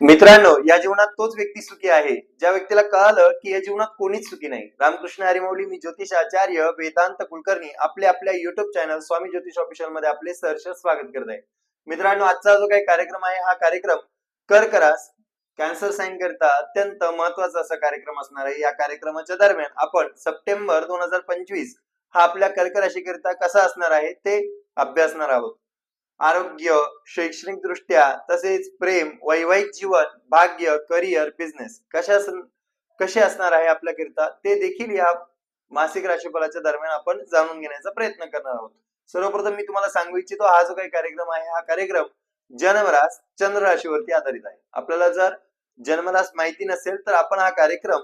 मित्रांनो या जीवनात तोच व्यक्ती सुखी आहे ज्या व्यक्तीला कळालं की या जीवनात कोणीच सुखी नाही. रामकृष्ण हरिमौली मी ज्योतिष आचार्य वेदांत कुलकर्णी आपले आपल्या युट्यूब चॅनल स्वामी ज्योतिष ऑफिशियलमध्ये आपले सहर्ष स्वागत करत आहे. मित्रांनो आजचा जो काही कार्यक्रम आहे हा कार्यक्रम कर्करास कॅन्सर साईन करता अत्यंत महत्त्वाचा असा कार्यक्रम असणार आहे. या कार्यक्रमाच्या दरम्यान आपण सप्टेंबर दोन हजार पंचवीस हा आपल्या कर्क राशीकरिता कसा असणार आहे ते अभ्यासणार आहोत. आरोग्य शैक्षणिक दृष्ट्या तसेच प्रेम वैवाहिक जीवन भाग्य करिअर बिझनेस कशा कसे असणार आहे आपल्याकरिता ते देखील या मासिक राशीफलाच्या दरम्यान आपण जाणून घेण्याचा प्रयत्न करणार आहोत. सर्वप्रथम मी तुम्हाला सांगू इच्छितो हा जो काही कार्यक्रम आहे हा कार्यक्रम जन्मरास चंद्र राशीवरती आधारित आहे. आपल्याला जर जन्मरास माहिती नसेल तर आपण हा कार्यक्रम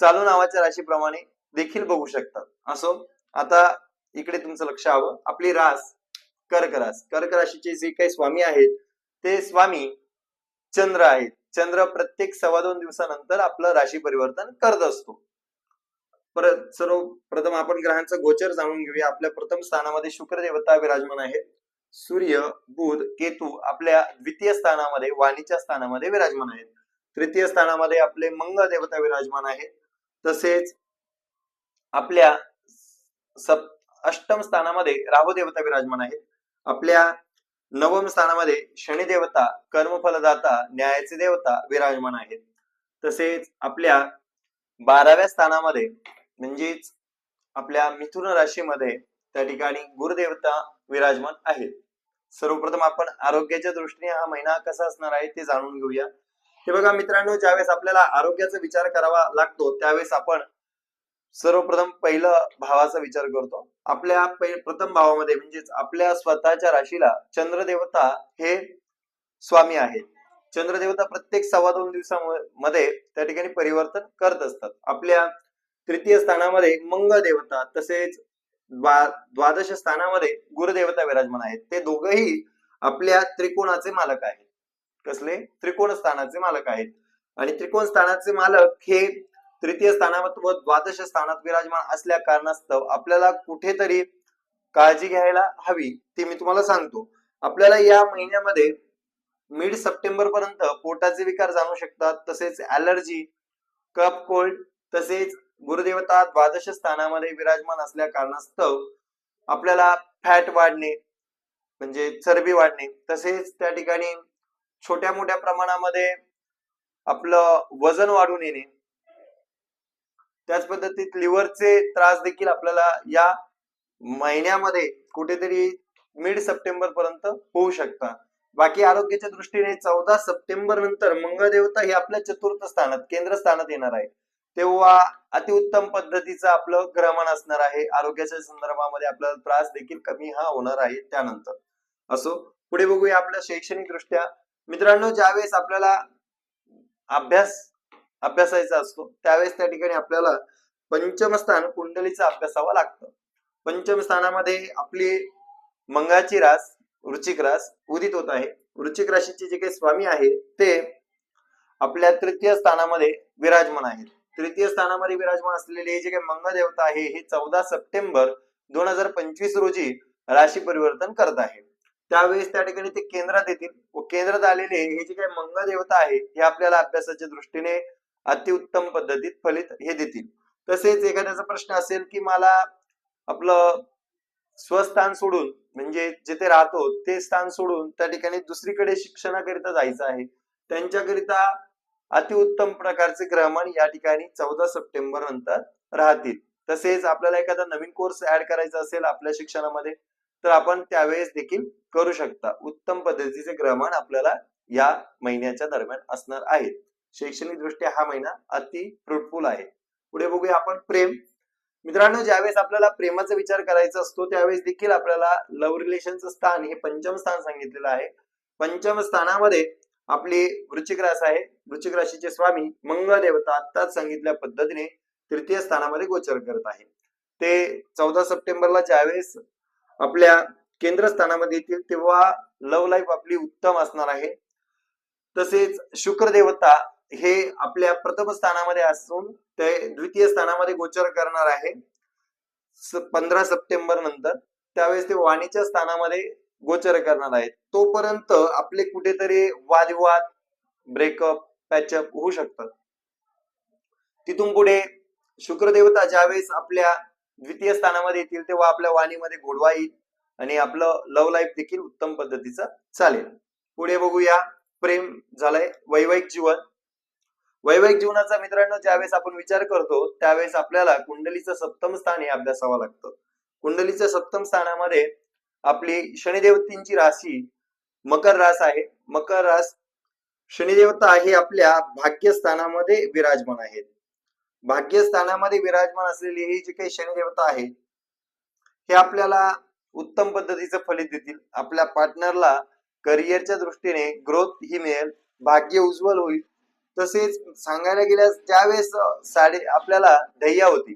चालू नावाच्या राशीप्रमाणे देखील बघू शकतात असो आता इकडे तुमचं लक्ष हवं. आपली रास कर्क रास कर्क राशीचे जे काही स्वामी आहेत ते स्वामी चंद्र आहेत. चंद्र प्रत्येक सव्वा दोन दिवसानंतर आपलं राशी परिवर्तन करत असतो. परत सर्वप्रथम आपण ग्रहांचं गोचर जाणून घेऊया. आपल्या प्रथम स्थानामध्ये शुक्र देवता विराजमान आहेत सूर्य बुध केतू आपल्या द्वितीय स्थानामध्ये वाणीच्या स्थानामध्ये विराजमान आहेत. तृतीय स्थानामध्ये आपले मंगळ देवता विराजमान आहेत. तसेच आपल्या सप अष्टम स्थानामध्ये राहू देवता विराजमान आहेत. आपल्या नवम स्थानामध्ये शनिदेवता कर्मफलदाता न्यायाचे देवता विराजमान आहेत. तसेच आपल्या बाराव्या स्थानामध्ये म्हणजेच आपल्या मिथुन राशीमध्ये त्या ठिकाणी गुरुदेवता विराजमान आहेत. सर्वप्रथम आपण आरोग्याच्या दृष्टीने हा महिना कसा असणार आहे ते जाणून घेऊया. हे बघा मित्रांनो ज्यावेळेस आपल्याला आरोग्याचा विचार करावा लागतो त्यावेळेस आपण सर्वप्रथम पहिलं भावाचा विचार करतो. आपल्या प्रथम भावामध्ये म्हणजेच आपल्या स्वतःच्या राशीला चंद्रदेवता हे स्वामी आहेत. चंद्रदेवता प्रत्येक सव्वा दोन दिवसामध्ये त्या ठिकाणी परिवर्तन करत असतात. आपल्या तृतीय स्थानामध्ये मंगळ देवता तसेच द्वा- द्वादश स्थानामध्ये गुरुदेवता विराजमान आहेत. ते दोघही आपल्या त्रिकोणाचे मालक आहेत. कसले? त्रिकोण स्थानाचे मालक आहेत. आणि त्रिकोण स्थानाचे मालक हे तृतीय स्थानावर व द्वादश स्थानात विराजमान असल्या कारणास्तव आपल्याला कुठेतरी काळजी घ्यायला हवी ती मी तुम्हाला सांगतो. आपल्याला या महिन्यामध्ये मिड सप्टेंबर पर्यंत पोटाचे विकार जाणू शकतात तसेच ऍलर्जी कप कोल्ड तसेच गुरुदेवता द्वादश स्थानामध्ये विराजमान असल्या कारणास्तव आपल्याला फॅट वाढणे म्हणजे चरबी वाढणे तसेच त्या ठिकाणी छोट्या मोठ्या प्रमाणामध्ये आपलं वजन वाढून येणे त्याच पद्धतीत लिव्हरचे त्रास देखील आपल्याला या महिन्यामध्ये कुठेतरी मिड सप्टेंबर पर्यंत होऊ शकतात. बाकी आरोग्याच्या दृष्टीने चौदा सप्टेंबर नंतर मंगळदेवता हे आपल्या चतुर्थ स्थानात केंद्र स्थानात येणार आहे. तेव्हा अतिउत्तम पद्धतीचं आपलं ग्रहण असणार आहे. आरोग्याच्या संदर्भामध्ये आपल्याला त्रास देखील कमी हा होणार आहे त्यानंतर. असो पुढे बघूया आपल्या शैक्षणिक दृष्ट्या मित्रांनो ज्यावेळेस आपल्याला अभ्यास अभ्यासायचा असतो त्यावेळेस त्या ठिकाणी आपल्याला पंचम स्थान कुंडलीचा अभ्यासावा लागतं. पंचम स्थानामध्ये आपली मंगाची रास वृचिक रास उदित होत आहे. वृचिक राशीचे जे काही स्वामी आहे ते आपल्या तृतीय स्थानामध्ये विराजमान आहेत. तृतीय स्थानामध्ये विराजमान असलेले जे काही मंगदेवता आहे हे चौदा सप्टेंबर दोन हजार पंचवीस रोजी राशी परिवर्तन करत आहे. त्यावेळेस त्या ठिकाणी ते केंद्रात येतील. व केंद्रात आलेले हे जे काही मंगदेवता आहे हे आपल्याला अभ्यासाच्या दृष्टीने अतिउत्तम पद्धतीत फलित हे देतील. तसेच एखाद्याचा प्रश्न असेल की मला आपलं स्वस्थान सोडून म्हणजे जिथे राहतो ते स्थान सोडून त्या ठिकाणी दुसरीकडे शिक्षणाकरिता जायचं आहे त्यांच्याकरिता अतिउत्तम प्रकारचे ग्रहण या ठिकाणी चौदा सप्टेंबर नंतर राहतील. तसेच आपल्याला एखादा नवीन कोर्स ऍड करायचा असेल आपल्या शिक्षणामध्ये तर आपण त्यावेळेस देखील करू शकता. उत्तम पद्धतीचे ग्रहमान आपल्याला या महिन्याच्या दरम्यान असणार आहेत शैक्षणिक दृष्ट्या हा महिना अति फ्रुटफुल आहे. पुढे बघूया आपण प्रेम. मित्रांनो ज्यावेळेस आपल्याला प्रेमाचा विचार करायचा असतो त्यावेळेस देखील आपल्याला लव्ह रिलेशनचं स्थान हे पंचम स्थान सांगितलेलं आहे. पंचम स्थानामध्ये आपली वृश्चिक रास आहे. वृश्चिक राशीचे स्वामी मंगळ देवता आत्ताच सांगितल्या पद्धतीने तृतीय स्थानामध्ये गोचर करत आहे. ते चौदा सप्टेंबरला ज्यावेळेस आपल्या केंद्र स्थानामध्ये येतील तेव्हा लव्ह लाईफ आपली उत्तम असणार आहे. तसेच शुक्र देवता हे आपल्या प्रथम स्थानामध्ये असून ते द्वितीय स्थानामध्ये गोचर करणार आहे. पंधरा सप्टेंबर नंतर. त्यावेळेस ते वाणीच्या स्थानामध्ये गोचर करणार आहेत. तोपर्यंत आपले कुठेतरी वादविवाद ब्रेकअप पॅचअप होऊ शकतात. तिथून पुढे शुक्रदेवता ज्यावेळेस आपल्या द्वितीय स्थानामध्ये येतील तेव्हा आपल्या वाणीमध्ये गोडवा येईल आणि आपलं लव्ह लाईफ देखील उत्तम पद्धतीचं चालेल. पुढे बघूया. प्रेम झालंय वैवाहिक जीवन. वैवाहिक जीवनाचा मित्रांनो ज्यावेळेस आपण विचार करतो त्यावेळेस आपल्याला कुंडलीचं सप्तम स्थान हे अभ्यासावं लागतं. कुंडलीच्या सप्तम स्थानामध्ये आपली शनिदेवतींची राशी मकर रास आहे. मकर रास शनिदेवता हे आपल्या भाग्यस्थानामध्ये विराजमान आहेत. भाग्यस्थानामध्ये विराजमान असलेली ही जी काही शनिदेवता आहे हे आपल्याला उत्तम पद्धतीचं फलित देतील. आपल्या पार्टनरला करिअरच्या दृष्टीने ग्रोथ ही मिळेल. भाग्य उज्ज्वल होईल. तसेच सांगायला गेल्यास ज्यावेळेस साडे आपल्याला ढय्या होती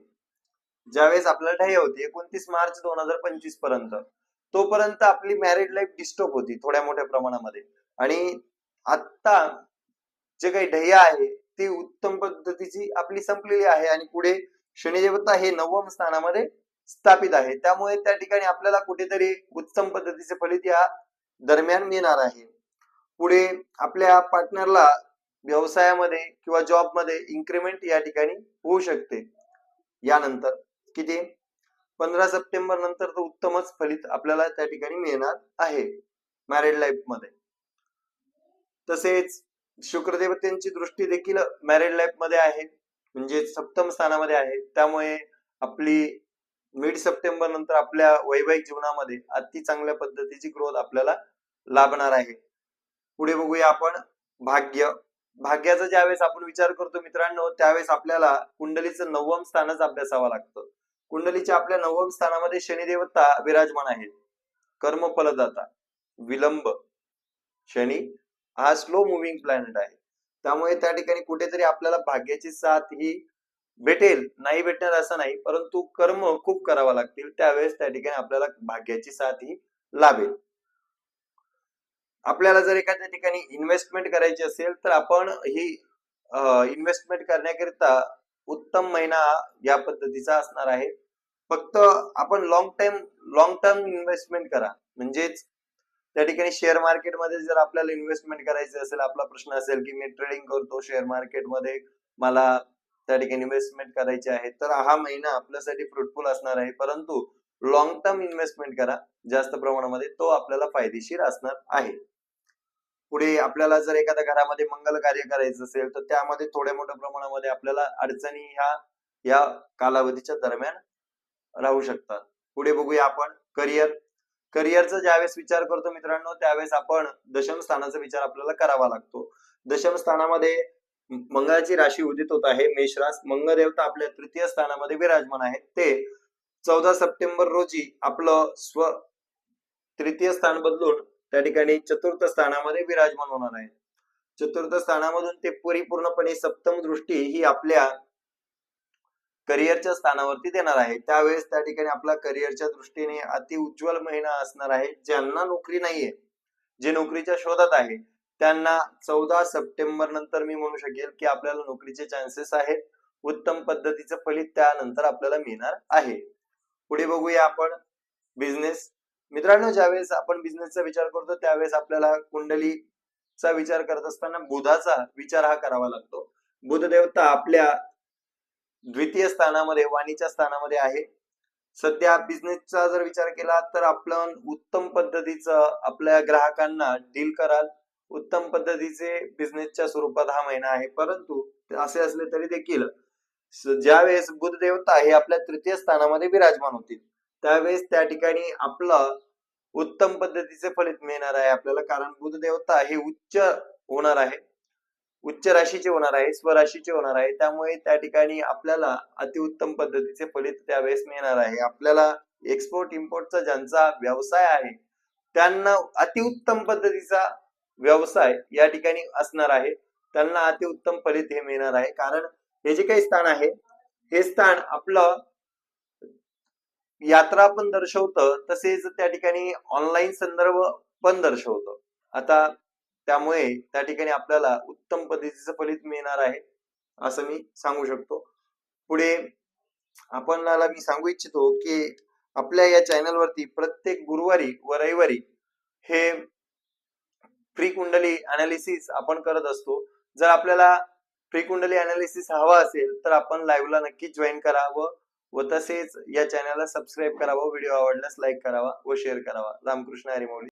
ज्यावेळेस आपल्याला ढय्या होती एकोणतीस मार्च दोन हजार पंचवीसपर्यंत तोपर्यंत आपली मॅरिड लाईफ डिस्टर्ब होती थोड्या मोठ्या प्रमाणामध्ये. आणि आता जे काही ढय्या आहे ती उत्तम पद्धतीची आपली संपलेली आहे आणि पुढे शनिदेवता हे नवम स्थानामध्ये स्थापित आहे. त्यामुळे त्या ठिकाणी आपल्याला कुठेतरी उत्तम पद्धतीचे फलित या दरम्यान मिळणार आहे. पुढे आपल्या पार्टनरला व्यवसायामध्ये किंवा जॉबमध्ये इन्क्रीमेंट या ठिकाणी होऊ शकते. यानंतर किती? पंधरा सप्टेंबर नंतर तर उत्तमच फलित आपल्याला त्या ठिकाणी मिळणार आहे. मॅरिड लाईफमध्ये. तसेच शुक्रदेवतेंची दृष्टी देखील मॅरिड लाईफमध्ये आहे. म्हणजे सप्तम स्थानामध्ये आहे. त्यामुळे आपली मिड सप्टेंबर नंतर आपल्या वैवाहिक जीवनामध्ये अति चांगल्या पद्धतीची ग्रोथ आपल्याला लाभणार आहे. पुढे बघूया आपण भाग्य. भाग्याचा ज्यावेळेस आपण विचार करतो मित्रांनो त्यावेळेस आपल्याला कुंडलीचं नवम स्थानच अभ्यासावं लागतं. कुंडलीच्या आपल्या नवम स्थानामध्ये शनिदेवता विराजमान आहेत. कर्म फलदाता विलंब शनी हा स्लो मुव्हिंग प्लॅनेट आहे. त्यामुळे त्या ठिकाणी कुठेतरी आपल्याला भाग्याची साथ ही भेटेल नाही भेटणार असं नाही परंतु कर्म खूप करावा लागतील त्यावेळेस त्या ठिकाणी आपल्याला भाग्याची साथ ही लाभेल. आपल्याला जर एखाद्या ठिकाणी इन्व्हेस्टमेंट करायची असेल तर आपण ही इन्व्हेस्टमेंट करण्याकरिता उत्तम महिना या पद्धतीचा असणार आहे. फक्त आपण long time long term investment करा. म्हणजेच त्या ठिकाणी शेअर मार्केटमध्ये जर आपल्याला इन्व्हेस्टमेंट करायची असेल आपला प्रश्न असेल की मी ट्रेडिंग करतो शेअर मार्केटमध्ये मला त्या ठिकाणी इन्व्हेस्टमेंट करायची आहे तर हा महिना आपल्यासाठी फ्रुटफुल असणार आहे. परंतु लॉंग टर्म इन्व्हेस्टमेंट करा. जास्त प्रमाणामध्ये तो आपल्याला फायदेशीर असणार आहे. पुढे आपल्याला जर एखाद्या घरामध्ये मंगल कार्य करायचं असेल तर त्यामध्ये थोड्या मोठ्या प्रमाणामध्ये आपल्याला अडचणी ह्या या कालावधीच्या दरम्यान राहू शकतात. पुढे बघूया आपण करिअर करिअरचा ज्यावेळेस विचार करतो मित्रांनो त्यावेळेस आपण दशम स्थानाचा विचार आपल्याला करावा लागतो. दशम स्थानामध्ये मंगळाची राशी उदित होत आहे मेषरास मंगदेवता आपल्या तृतीय स्थानामध्ये विराजमान आहे ते चौदा सप्टेंबर रोजी आपलं स्व तृतीय स्थान बदलून त्या ठिकाणी चतुर्थ स्थानामध्ये विराजमान होणार आहे. चतुर्थ स्थानामधून ते परिपूर्णपणे सप्तम दृष्टी ही आपल्या करिअरच्या स्थानावरती देणार आहे. त्यावेळेस त्या ठिकाणी आपला करिअरच्या दृष्टीने अति उज्ज्वल महिना असणार आहे. ज्यांना नोकरी नाहीये जे नोकरीच्या शोधात आहे त्यांना चौदा सप्टेंबर नंतर मी म्हणू शकेल की आपल्याला नोकरीचे चान्सेस आहेत. उत्तम पद्धतीचं फलित त्यानंतर आपल्याला मिळणार आहे. पुढे बघूया आपण बिझनेस मित्रांनो ज्यावेळेस आपण बिझनेसचा विचार करतो त्यावेळेस आपल्याला कुंडलीचा विचार करत असताना बुधाचा विचार हा करावा लागतो. बुध देवता आपल्या द्वितीय स्थानामध्ये वाणीच्या स्थानामध्ये आहे. सध्या बिझनेसचा जर विचार केला तर आपण उत्तम पद्धतीचं आपल्या ग्राहकांना डील कराल. उत्तम पद्धतीचे बिझनेसच्या स्वरूपात हा महिना आहे. परंतु असे असले तरी देखील ज्यावेळेस बुध देवता हे आपल्या तृतीय स्थानामध्ये विराजमान होतील. त्यावेळेस त्या ठिकाणी आपलं उत्तम पद्धतीचे फलित मिळणार आहे आपल्याला. कारण बुध देवता हे उच्च होणार आहे. उच्च राशीचे होणार आहे स्वराशीचे होणार आहे. त्यामुळे त्या ठिकाणी आपल्याला अतिउत्तम पद्धतीचे फलित त्यावेळेस मिळणार आहे. आपल्याला एक्सपोर्ट इम्पोर्टचा ज्यांचा व्यवसाय आहे त्यांना अतिउत्तम पद्धतीचा व्यवसाय या ठिकाणी असणार आहे. त्यांना अतिउत्तम फलित हे मिळणार आहे. कारण हे जे काही स्थान आहे हे स्थान आपलं यात्रा पण दर्शवतं तसेच त्या ठिकाणी ऑनलाईन संदर्भ पण दर्शवतं. आता त्यामुळे त्या ठिकाणी आपल्याला उत्तम पद्धतीचं फलित मिळणार आहे असं मी सांगू शकतो. पुढे आपणाला मी सांगू इच्छितो की आपल्या या चॅनलवरती प्रत्येक गुरुवारी व रविवारी हे फ्री कुंडली अनालिसिस आपण करत असतो. जर आपल्याला फ्री कुंडली अनालिसिस हवा असेल तर आपण लाईव्हला नक्की जॉईन करावं व व तसेच या चॅनलला सबस्क्राईब करावं व्हिडिओ आवडल्यास लाईक करावा व शेअर करावा. रामकृष्ण हरी